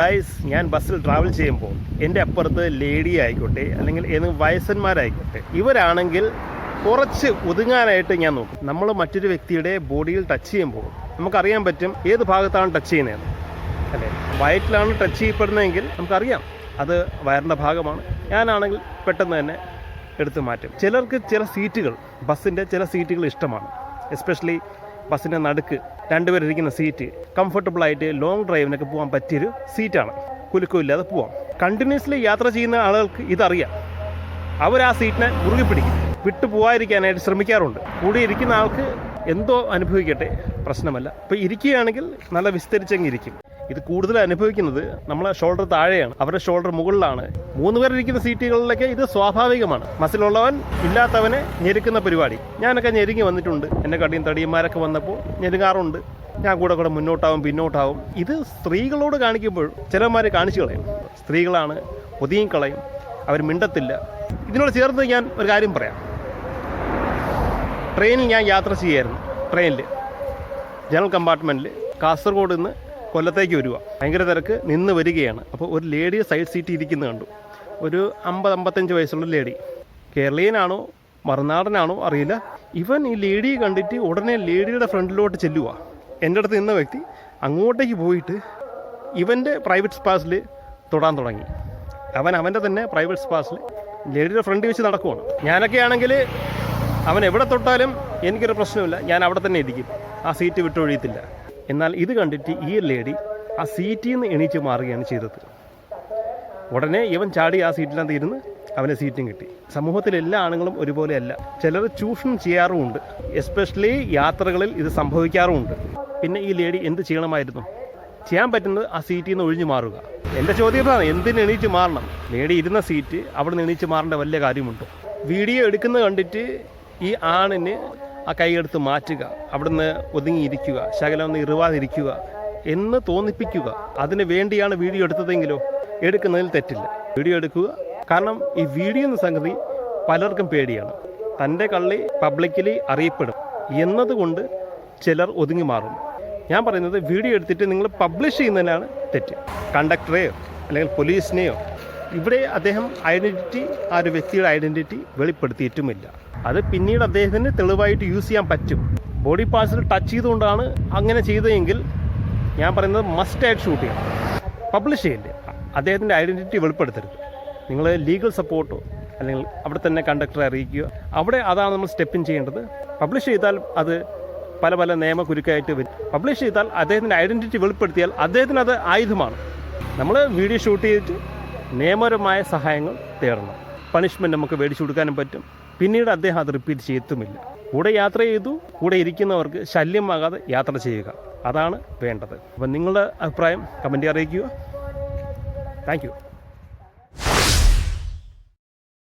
Guys ഞാൻ ബസ്സിൽ travel ചെയ്യുമ്പോൾ എന്റെ അപ്പുറത്ത് ലേഡി ആയിക്കോട്ടെ അല്ലെങ്കിൽ ഏതെങ്കിലും വയസ്സന്മാരായിക്കോട്ടെ ഇവരാണെങ്കിൽ കുറച്ച് ഒതുങ്ങാനായിട്ട് ഞാൻ നോക്കും. നമ്മൾ മറ്റൊരു വ്യക്തിയുടെ ബോഡിയിൽ ടച്ച് ചെയ്യുമ്പോൾ നമുക്കറിയാൻ പറ്റും ഏത് ഭാഗത്താണ് ടച്ച് ചെയ്യുന്നതെന്ന് അല്ലേ? വയറ്റിലാണ് ടച്ച് ചെയ്യപ്പെടുന്നതെങ്കിൽ നമുക്കറിയാം അത് വയറിന്റെ ഭാഗമാണ്. ഞാനാണെങ്കിൽ പെട്ടെന്ന് തന്നെ എടുത്തു മാറ്റും. ചിലർക്ക് ചില സീറ്റുകൾ ബസ്സിന്റെ ചില സീറ്റുകൾ ഇഷ്ടമാണ്. എസ്പെഷ്യലി ബസ്സിന്റെ നടുക്ക് രണ്ടുപേരിരിക്കുന്ന സീറ്റ് കംഫർട്ടബിൾ ആയിട്ട് ലോങ് ഡ്രൈവിനൊക്കെ പോകാൻ പറ്റിയൊരു സീറ്റാണ്. കുലുക്കമില്ലാതെ പോവാം. കണ്ടിന്യൂസ്ലി യാത്ര ചെയ്യുന്ന ആളുകൾക്ക് ഇതറിയാം. അവർ ആ സീറ്റിനെ മുറുകെ പിടിക്കും. വിട്ടു പോകാതിരിക്കാനായിട്ട് ശ്രമിക്കാറുണ്ട്. കൂടെ ഇരിക്കുന്ന ആൾക്ക് എന്തോ അനുഭവിക്കട്ടെ? പ്രശ്നമല്ല. ഇപ്പം ഇരിക്കുകയാണെങ്കിൽ നല്ല വിസ്തരിച്ചെങ്കിൽ ഇരിക്കും. ഇത് കൂടുതൽ അനുഭവിക്കുന്നത് നമ്മളെ ഷോൾഡർ താഴെയാണ്. അവരുടെ ഷോൾഡർ മുകളിലാണ്. മൂന്ന് പേരിരിക്കുന്ന സീറ്റുകളിലൊക്കെ ഇത് സ്വാഭാവികമാണ്. മസിലുള്ളവൻ ഇല്ലാത്തവനെ ഞെരുക്കുന്ന പരിപാടി. ഞാനൊക്കെ ഞെരുങ്ങി വന്നിട്ടുണ്ട്. എന്റെ കടിയും തടിയന്മാരൊക്കെ വന്നപ്പോൾ ഞെരുങ്ങാറുണ്ട്. ഞാൻ കൂടെ കൂടെ മുന്നോട്ടാവും പിന്നോട്ടാവും. ഇത് സ്ത്രീകളോട് കാണിക്കുമ്പോൾ ചിലന്മാർ കാണിച്ചു കളയും. സ്ത്രീകളാണ് ഒതുങ്ങി കളയും. അവർ മിണ്ടത്തില്ല. ഇതിനോട് ചേർന്ന് ഞാൻ ഒരു കാര്യം പറയാം. ട്രെയിനിൽ ഞാൻ യാത്ര ചെയ്യായിരുന്നു. ട്രെയിനിൽ ജനറൽ കമ്പാർട്ട്മെന്റിൽ കാസർഗോഡ് നിന്ന് കൊല്ലത്തേക്ക് വരിക ഭയങ്കര തിരക്ക് നിന്ന് വരികയാണ്. അപ്പോൾ ഒരു ലേഡി സൈഡ് സീറ്റ് ഇരിക്കുന്ന കണ്ടു. ഒരു അമ്പത് അമ്പത്തഞ്ച് വയസ്സുള്ള ലേഡി. കേരളീയനാണോ? മറുനാടനാണോ? അറിയില്ല. ഇവൻ ഈ ലേഡിയെ കണ്ടിട്ട് ഉടനെ ലേഡിയുടെ ഫ്രണ്ടിലോട്ട് ചെല്ലുക എന്റെ അടുത്ത് നിന്ന വ്യക്തി അങ്ങോട്ടേക്ക് പോയിട്ട് ഇവന്റെ പ്രൈവറ്റ് സ്പാസിൽ തൊടാൻ തുടങ്ങി. അവൻ അവന്റെ തന്നെ പ്രൈവറ്റ് സ്പാസിൽ ലേഡിയുടെ ഫ്രണ്ട് വെച്ച് നടക്കുവാണ്. ഞാനൊക്കെ ആണെങ്കിൽ അവൻ എവിടെ തൊട്ടാലും എനിക്കൊരു പ്രശ്നമില്ല. ഞാൻ അവിടെ തന്നെ ഇരിക്കും. ആ സീറ്റ് വിട്ടൊഴിയത്തില്ല. എന്നാൽ ഇത് കണ്ടിട്ട് ഈ ലേഡി ആ സീറ്റിൽ നിന്ന് എണീച്ച് മാറുകയാണ് ചെയ്തത്. ഉടനെ ഇവൻ ചാടി ആ സീറ്റിനകത്ത് ഇരുന്ന് അവന് സീറ്റും കിട്ടി. സമൂഹത്തിൽ എല്ലാ ആണുങ്ങളും ഒരുപോലെയല്ല. ചിലർ ചൂഷണം ചെയ്യാറുമുണ്ട്. എസ്പെഷ്യലി യാത്രകളിൽ ഇത് സംഭവിക്കാറുമുണ്ട്. പിന്നെ ഈ ലേഡി എന്ത് ചെയ്യണമായിരുന്നു? ചെയ്യാൻ പറ്റുന്നത് ആ സീറ്റിൽ നിന്ന് ഒഴിഞ്ഞു മാറുക. എന്റെ ചോദ്യം ഇതാണ് എന്തിന് എണീച്ച് മാറണം? ലേഡി ഇരുന്ന സീറ്റ് അവിടെ നിന്ന് എണീച്ച് മാറേണ്ട വലിയ കാര്യമുണ്ടോ? വീഡിയോ എടുക്കുന്നത് കണ്ടിട്ട് ഈ ആണിന് ആ കൈയെടുത്ത് മാറ്റുക അവിടുന്ന് ഒതുങ്ങിയിരിക്കുക ശകലം ഒന്ന് ഇറുവാതിരിക്കുക എന്ന് തോന്നിപ്പിക്കുക. അതിന് വേണ്ടിയാണ് വീഡിയോ എടുത്തതെങ്കിലോ? എടുക്കുന്നതിൽ തെറ്റില്ല. വീഡിയോ എടുക്കുക. കാരണം ഈ വീഡിയോ എന്ന സംഗതി പലർക്കും പേടിയാണ്. തന്റെ കള്ളി പബ്ലിക്കലി അറിയപ്പെടും. എന്നതുകൊണ്ട് ചിലർ ഒതുങ്ങി മാറും. ഞാൻ പറയുന്നത് വീഡിയോ എടുത്തിട്ട് നിങ്ങൾ പബ്ലിഷ് ചെയ്യുന്നതിനാണ് തെറ്റ്. കണ്ടക്ടറെയോ അല്ലെങ്കിൽ പോലീസിനെയോ ഇവിടെ അദ്ദേഹം ഐഡന്റിറ്റി ആ ഒരു വ്യക്തിയുടെ ഐഡന്റിറ്റി വെളിപ്പെടുത്തിയിട്ടുമില്ല. അത് പിന്നീട് അദ്ദേഹത്തിന് തെളിവായിട്ട് യൂസ് ചെയ്യാൻ പറ്റും. ബോഡി പാർട്സിൽ ടച്ച് ചെയ്തുകൊണ്ടാണ് അങ്ങനെ ചെയ്തതെങ്കിൽ ഞാൻ പറയുന്നത് മസ്റ്റായിട്ട് ഷൂട്ട് ചെയ്യണം. പബ്ലിഷ് ചെയ്യില്ലേ? അദ്ദേഹത്തിന്റെ ഐഡന്റിറ്റി വെളിപ്പെടുത്തരുത്. നിങ്ങൾ ലീഗൽ സപ്പോർട്ടോ അല്ലെങ്കിൽ അവിടെ തന്നെ കണ്ടക്ടറെ അറിയിക്കുക. അവിടെ അതാണ് നമ്മൾ സ്റ്റെപ്പിൻ ചെയ്യേണ്ടത്. പബ്ലിഷ് ചെയ്താൽ അത് പല പല നിയമ നിയമക്കുരുക്കായിട്ട് വരും. പബ്ലിഷ് ചെയ്താൽ അദ്ദേഹത്തിന്റെ ഐഡന്റിറ്റി വെളിപ്പെടുത്തിയാൽ അദ്ദേഹത്തിന് അത് ആയുധമാണ്. നമ്മൾ വീഡിയോ ഷൂട്ട് ചെയ്തിട്ട് നിയമപരമായ സഹായങ്ങൾ തേടണം. പണിഷ്മെന്റ് നമുക്ക് മേടിച്ചു കൊടുക്കാനും പറ്റും. പിന്നീട് അദ്ദേഹം അത് റിപ്പീറ്റ് ചെയ്യത്തുമില്ല. കൂടെ യാത്ര ചെയ്തു കൂടെ ഇരിക്കുന്നവർക്ക് ശല്യമാകാതെ യാത്ര ചെയ്യുക. അതാണ് വേണ്ടത്. അപ്പം നിങ്ങളുടെ അഭിപ്രായം കമന്റ് അറിയിക്കുക. താങ്ക്